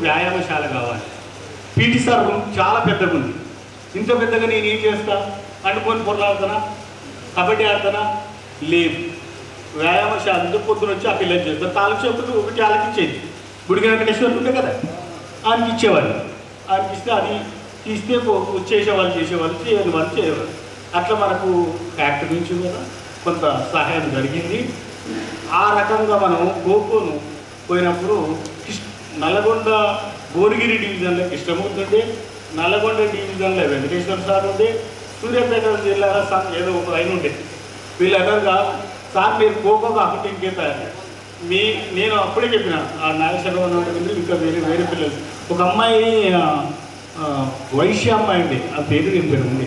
వ్యాయామశాల కావాలి. PT sir room చాలా పెద్దగా ఉంది. ఇంత పెద్దగా నేను ఏం చేస్తా? అంటుకొని పొరలాడుతానా కబడ్డీ ఆడతానా? లేదు. వ్యాయామశాల ఉంటే పొద్దున వచ్చి ఆ పిల్లలు చేస్తారు. తాలూకు చెప్పులు ఒకటి ఆలకించేది గుడి వెంకటేశ్వరులు ఉంటే కదా? ఆయనకి ఇచ్చేవాళ్ళు. ఆయనకి ఇస్తే అది ఇస్తే పో- చేసేవాళ్ళు చేసేవాళ్ళు చేయని వాళ్ళు చేయవాళ్ళు అట్లా మనకు ఫ్యాక్టరీ నుంచి కూడా కొంత సహాయం జరిగింది. ఆ రకంగా మనం గోకును పోయినప్పుడు నల్గొండ భువనగిరి డివిజన్లో కృష్ణమూర్తి నల్గొండ డివిజన్లో వెంకటేశ్వర సార్ ఉండే. సూర్యాపేట జిల్లాలో సార్ ఏదో ఒక లైన్ ఉండే. వీళ్ళందరుగా సార్ మీరు కోకో కాకుండా ఇంకేం తయారు మీ నేను అప్పుడే చెప్పిన ఆ నాగేశ్వరరావు ఉంటుంది ఇంకా వేరే వేరే పిల్లలు. ఒక అమ్మాయి వైశ్య అమ్మాయి ఉంది ఆ పేరు నేను పేరు ఉంది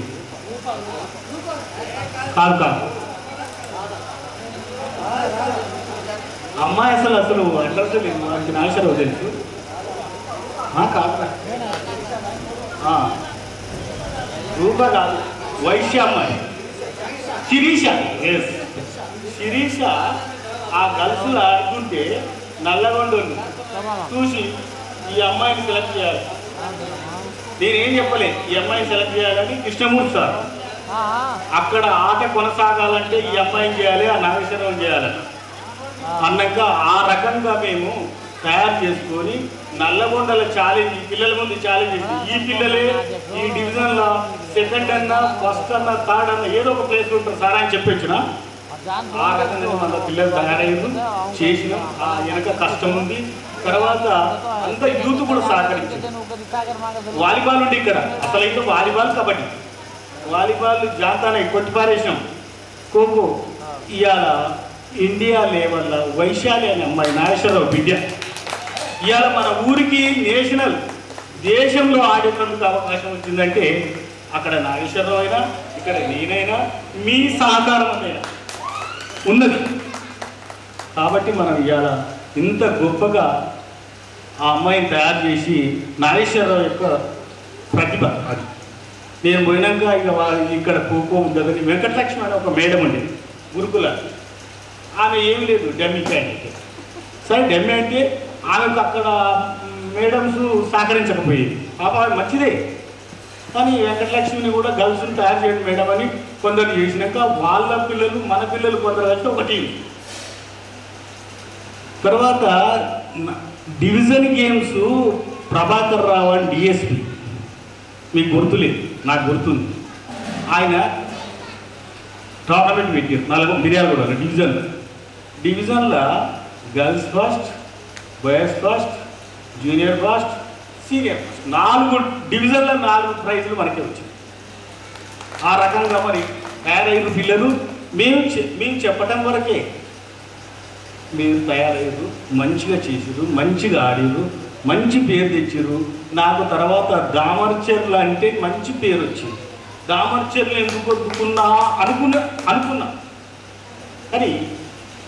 కాదు కాదు. అమ్మాయి అసలు అసలు అడ్రస్ లేదు మనకి నాగేశ్వరరావు తెలుసు. ఆ, రూప కాదు. వైశ్య అమ్మాయి. శిరీష. ఎస్ శిరీష ఆ గల్సులు ఆడుతుంటే నల్లగొండలు చూసి ఈ అమ్మాయిని సెలెక్ట్ చేయాలి. నేనేం చెప్పలే? ఈ అమ్మాయిని సెలెక్ట్ చేయాలని కృష్ణమూర్తి సార్. అక్కడ ఆట కొనసాగాలంటే ఈ అమ్మాయిని చేయాలి ఆ నాగేశ్వరరావు చేయాలి అన్నాక ఆ రకంగా మేము తయారు చేసుకొని నల్లగొండల ఛాలెంజ్ పిల్లల ముందు ఛాలెంజ్ చేసి ఈ పిల్లలే ఈ డివిజన్లో సెకండ్ అన్న ఫస్ట్ అన్న థర్డ్ అన్న ఏదో ఒక ప్లేస్ ఉంటారు సార్ అని చెప్పొచ్చిన ఆ రకంగా మన పిల్లలు తయారయ్యారు చేసిన ఆ వెనక కష్టం ఉంది. తర్వాత అంత యూత్ కూడా సహకరించింది వాలీబాల్ ఉండి ఇక్కడ అసలు అయితే వాలీబాల్ కబడ్డీ. వాలీబాల్ జాతాన కొట్టి పారేసాం ఖోఖో ఇవాళ ఇండియా లేవల్ల వైశాలి అనే అమ్మాయి నాగేశ్వరరావు బిడ్డ. ఇవాళ మన ఊరికి నేషనల్ దేశంలో ఆడేటందుకు అవకాశం వచ్చిందంటే అక్కడ నాగేశ్వరరావు అయినా ఇక్కడ నేనైనా మీ సహకారం అయినా ఉన్నది. కాబట్టి మనం ఇవాళ ఇంత గొప్పగా ఆ అమ్మాయిని తయారు చేసి నాగేశ్వరరావు యొక్క ప్రతిభ అది. నేను పోయినాక ఇక ఇక్కడ కోకో ఉండదని వెంకటలక్ష్మి అనే ఒక మేడం ఉండేది గురుకుల ఆమె ఏం లేదు డమ్మీ క్యాండిడేట్ సరే డమ్మీ అంటే ఆమెకు అక్కడ మేడమ్స్ సహకరించకపోయేది. పాప మంచిదే. కానీ వెంకటలక్ష్మిని కూడా గర్ల్స్ని తయారు చేయండి మేడం అని కొందరు చేసినాక వాళ్ళ పిల్లలు మన పిల్లలు కొందరు కలిసి ఒక టీం. తర్వాత డివిజన్ గేమ్స్ ప్రభాకర్ రావు అని డిఎస్పి. మీకు గుర్తులేదు నాకు గుర్తుంది. ఆయన టోర్నమెంట్ పెట్టారు నాలుగు మిర్యాలగూడ డివిజన్లో. డివిజన్లో girls first boys first junior first senior first. నాలుగు డివిజన్లో నాలుగు ప్రైజులు మనకే వచ్చాయి. ఆ రకంగా మరి తయారైన పిల్లలు. మేము మేము చెప్పటం వరకే మీరు తయారయ్యారు మంచిగా చేసారు మంచిగా ఆడారు మంచి పేరు తెచ్చారు. నాకు తర్వాత దామర్చర్లు అంటే మంచి పేరు వచ్చింది. దామర్చర్లు ఎందుకు వద్దుకున్నా అనుకున్నా అనుకున్నా. కానీ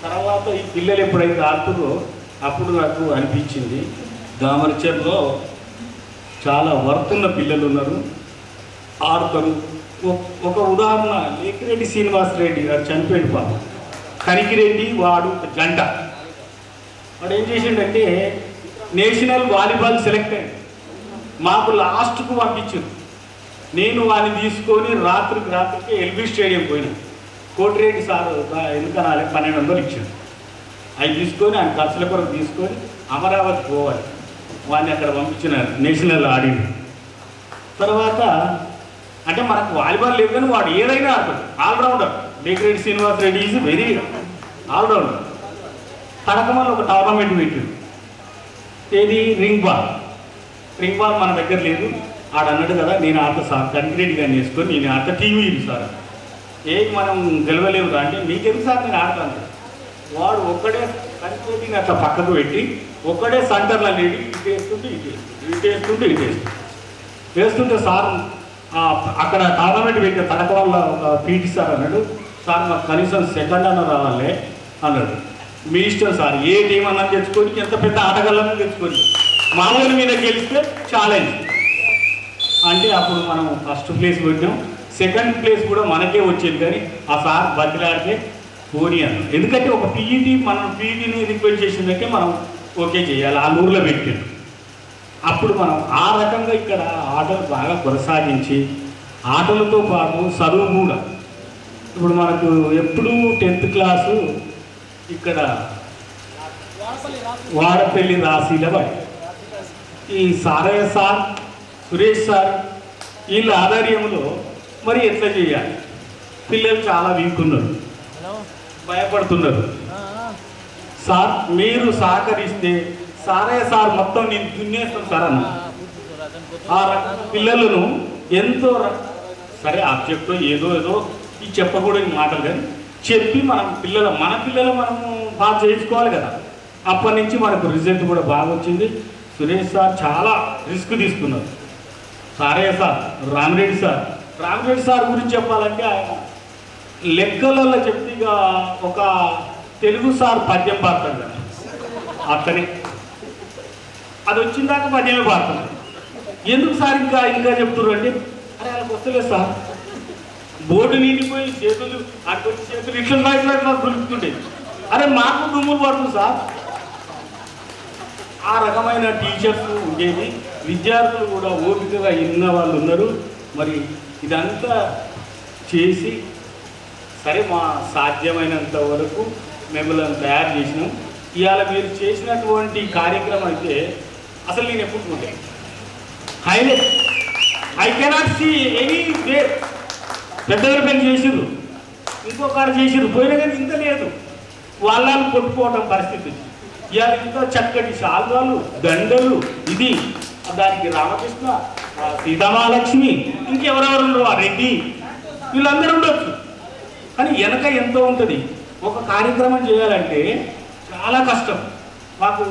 తర్వాత ఈ పిల్లలు ఎప్పుడైతే ఆడుతుందో అప్పుడు నాకు అనిపించింది. దామర్చర్లో చాలా వర్తున్న పిల్లలు ఉన్నారు. ఆడతారు. ఒక ఉదాహరణ లేకిరెడ్డి శ్రీనివాస్ రెడ్డి గారు చనిపోయాడు పాప. కనికిరెడ్డి వాడు జంట. వాడు ఏం చేసిండంటే నేషనల్ వాలీబాల్ సెలెక్ట్ అయ్యాడు. మాకు లాస్ట్కు పంపించారు. నేను వాడిని తీసుకొని రాత్రికి రాత్రికి ఎల్బీ స్టేడియం పోయినాను కోటిరెడ్డి సార్ ఎందుకనాలి పన్నెండు వందలు ఇచ్చాడు. అవి తీసుకొని ఆయన ఖర్చుల కొరకు తీసుకొని అమరావతి పోవాలి. వాడిని అక్కడ పంపించిన నేషనల్ ఆడిండు తర్వాత అంటే మనకు వాలీబాల్ లేదు కానీ వాడు ఏదైనా ఆడతాడు. Allrounder. Bekireddy Srinivas Reddy is very allrounder. Tadakamalla ఒక టోర్నమెంట్ పెట్టింది ఏది? Ring ball. రింగ్ బాల్ మన దగ్గర లేదు. ఆడన్నట్టు కదా నేను ఆడతా సార్. కంక్రీట్గా నేర్చుకొని నేను ఆడతా టీవీ ఇది సార్. ఏం మనం గెలవలేము అంటే మీకెందుకు సార్ నేను ఆడతాను? వాడు ఒక్కడే కంటిరెడ్డిని అట్లా పక్కకు పెట్టి ఒక్కడే సెంటర్లో లేడి ఇటు వేస్తుంటే ఇటు వేస్తుంటే ఇటు వేస్తుంటే ఇటు వేస్తుంటే వేస్తుంటే సార్ అక్కడ టోర్నమెంట్ పెట్టే తడక వల్ల పీటీ సార్ అన్నాడు సార్ మాకు కనీసం సెకండ్ అన్న రావాలి అన్నాడు. మీ ఇష్టం సార్ ఏ టీం అన్నా తెచ్చుకొని ఎంత పెద్ద ఆటగాళ్ళని తెచ్చుకొని మామూలు మీద గెలిస్తే ఛాలెంజ్ అంటే అప్పుడు మనం ఫస్ట్ ప్లేస్ కొట్టాం. సెకండ్ ప్లేస్ కూడా మనకే వచ్చేది కానీ ఆ సార్ బతిలాడితే పోనీ అన్న ఎందుకంటే ఒక పీఈటీ మనం పీఈటీని రిక్వెస్ట్ చేసిందంటే మనం ఓకే చేయాలి ఆ ఊర్లో పెట్టాడు. అప్పుడు మనం ఆ రకంగా ఇక్కడ ఆటలు బాగా కొనసాగించి ఆటలతో పాటు చదువు కూడా. ఇప్పుడు మనకు ఎప్పుడూ టెన్త్ క్లాసు ఇక్కడ వాడపల్లి రాశీల ఈ సారయ్య సార్ సురేష్ సార్ వీళ్ళ ఆధ్వర్యంలో మరి ఎట్లా చేయాలి? పిల్లలు చాలా వీక్ ఉన్నారు భయపడుతున్నారు. సార్ మీరు సహకరిస్తే సారయ్య సార్ మొత్తం నేను దున్నేస్తాను సార్ అన్న. ఆ పిల్లలను ఎంతో సరే ఆబ్జెక్ట్ ఏదో ఏదో ఈ చెప్పకూడని మాటలు కానీ చెప్పి మనం పిల్లల మన పిల్లలు మనము బాగా చేయించుకోవాలి కదా. అప్పటి నుంచి మనకు రిజల్ట్ కూడా బాగా వచ్చింది. సురేష్ సార్ చాలా రిస్క్ తీసుకున్నారు. Sarayya sir Ramireddy sir Ramachandra sir గురించి చెప్పాలంటే ఆయన లెక్కలలో చెప్తే ఒక తెలుగు సార్ పద్యం పాడతాడు అతని అతనే. అది వచ్చిన దాకా పద్యమే పాడతాడు. ఎందుకు సార్ ఇంకా ఇంకా చెప్తున్నారు అంటే అరే వాళ్ళకి వస్తలేదు సార్. బోర్డు నిండిపోయి చేతులు అటు చేతులు ఇట్లా ఇట్లా నాకు దొరుకుతుండే అరే మాకు దుమ్ములు పడుతుంది సార్. ఆ రకమైన టీచర్స్ ఉండేవి. విద్యార్థులు కూడా ఓపికగా ఇన్న వాళ్ళు ఉన్నారు. మరి ఇదంతా చేసి సరే మా సాధ్యమైనంత వరకు మిమ్మల్ని తయారు చేసినాం. ఇవాళ మీరు చేసినటువంటి కార్యక్రమం అయితే అసలు నేను ఎప్పుడు చూడలే. Highlight I cannot see any way పెద్దగారు పని చేసిర్రు. ఇంకొకరు చేసిర్రు. పోయినా కానీ ఇంత లేదు. వాళ్ళని కొట్టుకోవడం పరిస్థితి. ఇవాళ ఇంత చక్కటి శాల్వాలు దండలు ఇది. దానికి రామకృష్ణ సీతామహాలక్ష్మి ఇంకెవరెవరు ఉండరు? ఆ రెడ్డి. వీళ్ళందరూ ఉండొచ్చు. కానీ వెనక ఎంతో ఉంటుంది. ఒక కార్యక్రమం చేయాలంటే చాలా కష్టం. మాకు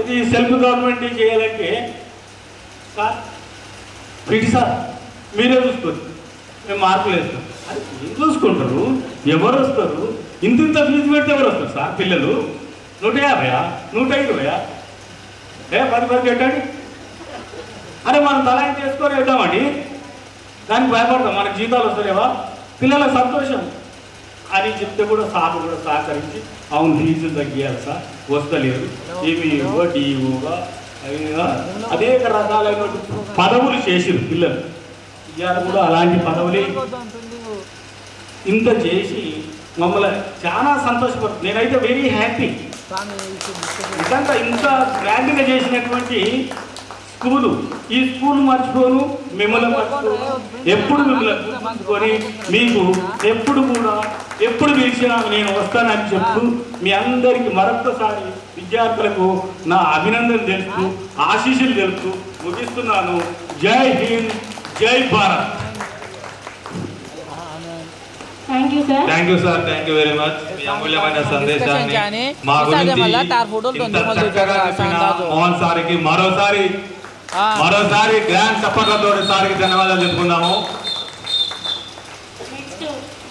ఇది సెల్ఫ్ గవర్నమెంట్ చేయాలంటే సార్ పిటి సార్ మీరే చూసుకోవచ్చు మేము మార్కులు వేస్తాం. అది ఏం చూసుకుంటారు? ఎవరు వస్తారు? ఇంత ఇంత ఫీజు పెడితే ఎవరు వస్తారు సార్ పిల్లలు? నూట యాభయా? నూట ఇరవయా? ఏ పది పది పెట్టండి. అరే మనం తల ఇంత చేసుకొని వెళ్దామండి. దానికి భయపడతాం మనకు జీతాలు వస్తలేవా? పిల్లల సంతోషం. అని చెప్తే కూడా సార్ కూడా సహకరించి అవును ఫీజులు తగ్గియాలి సార్ వస్తలేదు. ఏమి వడ్డీ ఇవ్వగా అనేక రకాలైన పదవులు చేసిరు పిల్లలు. ఇవాళ కూడా అలాంటి పదవులే. ఇంత చేసి మమ్మల్ని చాలా సంతోషపడుతుంది. నేనైతే వెరీ హ్యాపీ ఇదంతా ఇంత గ్రాండ్గా చేసినటువంటి స్కూలు. ఈ స్కూల్ మర్చిపోను మిమ్మల్ని మర్చిపోను. ఎప్పుడు మిమ్మల్ని గుర్తుంచుకొని మీకు ఎప్పుడు కూడా ఎప్పుడు పిలిచినా నేను వస్తానని చెప్తూ మీ అందరికి మరొక్కసారి విద్యార్థులకు నా అభినందన తెలుపుతూ ఆశీస్సులు తెలుపుతూ ముగిస్తున్నాను. జై హింద్ జై Bharat. Thank you sir thank you sir thank you very much మీ అమూల్యమైన సందేశాన్ని మా గురించి మరోసారి మరోసారి గ్రాండ్ చప్పట్లతో సార్కి ధన్యవాదాలు చెప్పుకుందాము. నెక్స్ట్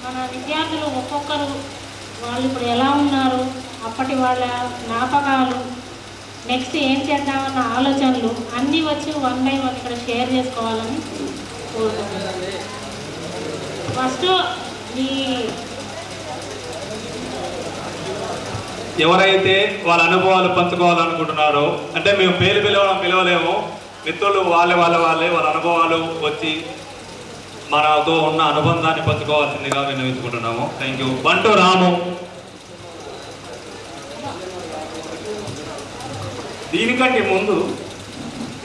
మన విద్యార్థులు ఒక్కొక్కరు వాళ్ళు ఇప్పుడు ఎలా ఉన్నారు అప్పటి వాళ్ళ జ్ఞాపకాలు నెక్స్ట్ ఏం చేద్దామన్న ఆలోచనలు అన్నీ వచ్చి వన్ బై వన్ ఇక్కడ షేర్ చేసుకోవాలని కోరుతున్నాను ఫస్ట్ ఈ ఎవరైతే వాళ్ళ అనుభవాలు పంచుకోవాలనుకుంటున్నారో అంటే మేము పేరు పిలవడం పిలవలేము మిత్రులు వాళ్ళ వాళ్ళ వాళ్ళే వాళ్ళ అనుభవాలు వచ్చి మనతో ఉన్న అనుబంధాన్ని పంచుకోవాల్సిందిగా విన్నవించుకుంటున్నాము. థ్యాంక్ యూ బంటు రాము. దీనికంటే ముందు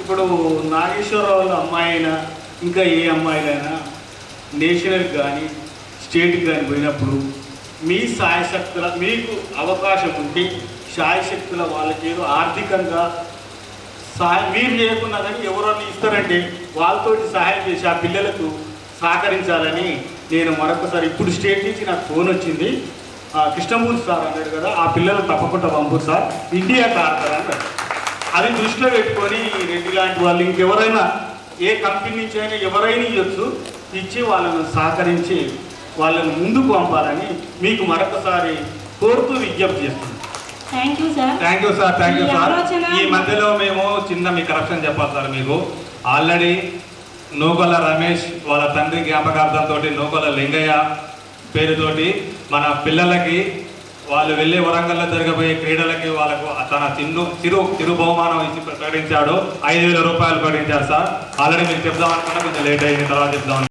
ఇప్పుడు నాగేశ్వరరావు అమ్మాయి అయినా ఇంకా ఏ అమ్మాయిలైనా నేషనల్కి కానీ స్టేట్కి కానీ పోయినప్పుడు మీ సాయశక్తుల మీకు అవకాశం ఉంటే సాయశక్తుల వాళ్ళకేదో ఆర్థికంగా సహాయం మీరు చేయకుండా కానీ ఎవరన్నా ఇస్తారంటే వాళ్ళతో సహాయం చేసి ఆ పిల్లలకు సహకరించాలని నేను మరొకసారి ఇప్పుడు స్టేట్ నుంచి నాకు ఫోన్ వచ్చింది. కృష్ణమూర్తి సార్ అన్నారు కదా ఆ పిల్లలు తప్పకుండా పంపురు సార్. ఇండియా ఆడతారు అన్నాడు. అది దృష్టిలో పెట్టుకొని రెడ్డి లాంటి వాళ్ళు ఇంకెవరైనా ఏ కంపెనీ నుంచి అయినా ఎవరైనా ఇవ్వచ్చు ఇచ్చి వాళ్ళను సహకరించి వాళ్ళని ముందుకు పంపాలని మీకు మరొకసారి కోరుతూ విజ్ఞప్తి చేస్తున్నాను. Thank you sir thank you sir thank you ఈ సార్ ఆలోచన- ఈ మధ్యలో మేము చిన్న మీ కరప్షన్ చెప్పాలి సార్ మీకు. ఆల్రెడీ నూకొల్ల రమేష్ వాళ్ళ తండ్రి జ్ఞాపకార్థంతో నూకొల్ల లింగయ్య పేరుతోటి మన పిల్లలకి వాళ్ళు వెళ్ళి వరంగల్లో జరగబోయే క్రీడలకి వాళ్ళకు తన చిన్ను చిరు చిరు బహుమానం ఇచ్చి ప్రకటించాడు. ఐదు వేల రూపాయలు ప్రకటించారు సార్. ఆల్రెడీ మీకు చెప్దాం అనుకున్నా కొంచెం లేట్ అయింది తర్వాత చెప్దాం